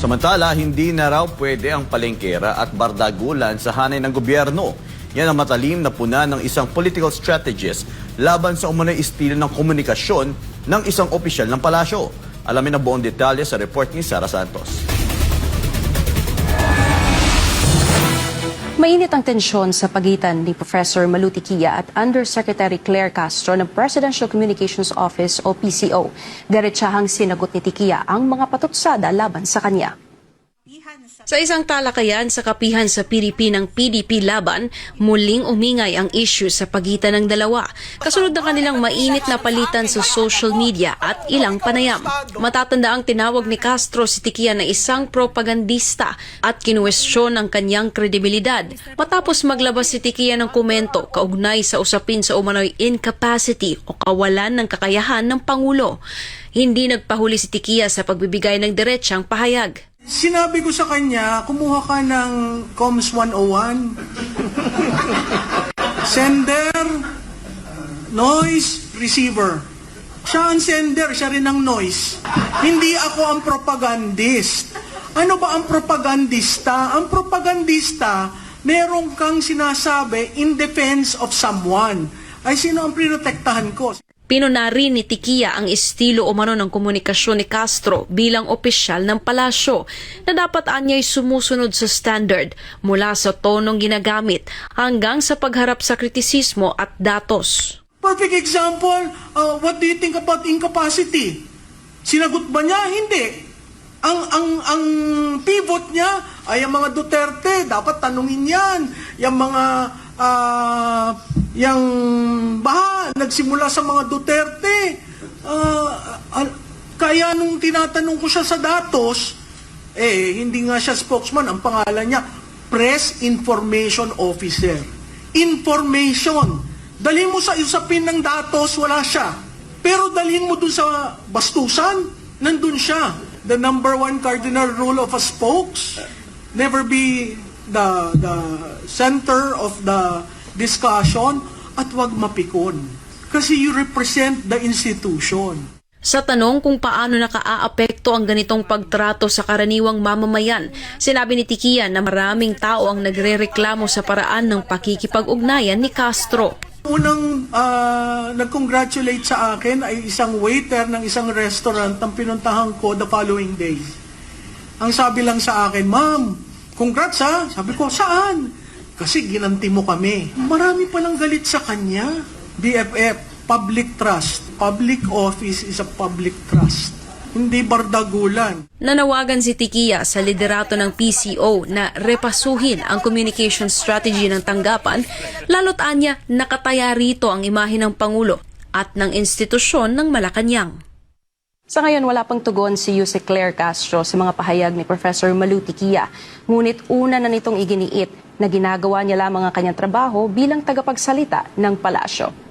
Samantala, hindi na raw pwede ang palengkera at bardagulan sa hanay ng gobyerno. Yan ang matalim na puna ng isang political strategist laban sa umunay estilo ng komunikasyon ng isang opisyal ng palasyo. Alamin ang buong detalye sa report ni Sara Santos. Mainit ang tensyon sa pagitan ni Professor Maluti Kia at Undersecretary Claire Castro ng Presidential Communications Office o PCO. Diretsahang sinagot ni Tikia ang mga patutsada laban sa kanya. Sa isang talakayan sa kapihan sa PDP ng PDP Laban, muling umingay ang issue sa pagitan ng dalawa. Kasunod ng kanilang mainit na palitan sa social media at ilang panayam. Matatanda ang tinawag ni Castro si Tikia na isang propagandista at kinuwestiyon ang kanyang kredibilidad. Matapos maglabas si Tikia ng komento kaugnay sa usapin sa umano'y incapacity o kawalan ng kakayahan ng Pangulo. Hindi nagpahuli si Tikia sa pagbibigay ng diretsang pahayag. Sinabi ko sa kanya, kumuha ka ng COMS 101. Sender, noise, receiver. Siya ang sender, siya rin ang noise. Hindi ako ang propagandist. Ano ba ang propagandista? Ang propagandista, meron kang sinasabi in defense of someone. Ay sino ang prinotektahan ko? Pinunari ni Tikia ang estilo umano ng komunikasyon ni Castro bilang opisyal ng palasyo na dapat anya'y sumusunod sa standard mula sa tonong ginagamit hanggang sa pagharap sa kritisismo at datos. Perfect example, uh, what do you think about incapacity? Sinagot ba niya? Hindi. Ang ang ang pivot niya ay ang mga Duterte, dapat tanungin 'yan. Yung mga ah yung baha nagsimula sa mga Duterte. Ah, al- kaya nung tinatanong ko siya sa datos, eh hindi nga siya spokesman, ang pangalan niya Press Information Officer. Information. Dalhin mo sa usapin ng datos, wala siya. Pero dalhin mo dun sa bastusan, nandun siya. The number one cardinal rule of a spokes, never be the, the center of the discussion at wag mapikon. Kasi you represent the institution. Sa tanong kung paano nakaaapekto ang ganitong pagtrato sa karaniwang mamamayan, sinabi ni Tikia na maraming tao ang nagrereklamo sa paraan ng pakikipag-ugnayan ni Castro. Unang ah, nag-congratulate sa akin ay isang waiter ng isang restaurant ang pinuntahan ko the following day. Ang sabi lang sa akin, Ma'am, congrats ha. Sabi ko, saan? Kasi ginanti mo kami. Marami palang galit sa kanya. BFF, public trust. Public office is a public trust. Hindi bardagulan. Nanawagan si Tikia sa liderato ng PCO na repasuhin ang communication strategy ng tanggapan, lalo't anya nakataya rito ang imahe ng Pangulo at ng institusyon ng Malacanang. Sa ngayon, wala pang tugon si Yuse Claire Castro sa mga pahayag ni Professor Maluti Kia. Ngunit una na nitong iginiit na ginagawa niya lamang ang kanyang trabaho bilang tagapagsalita ng palasyo.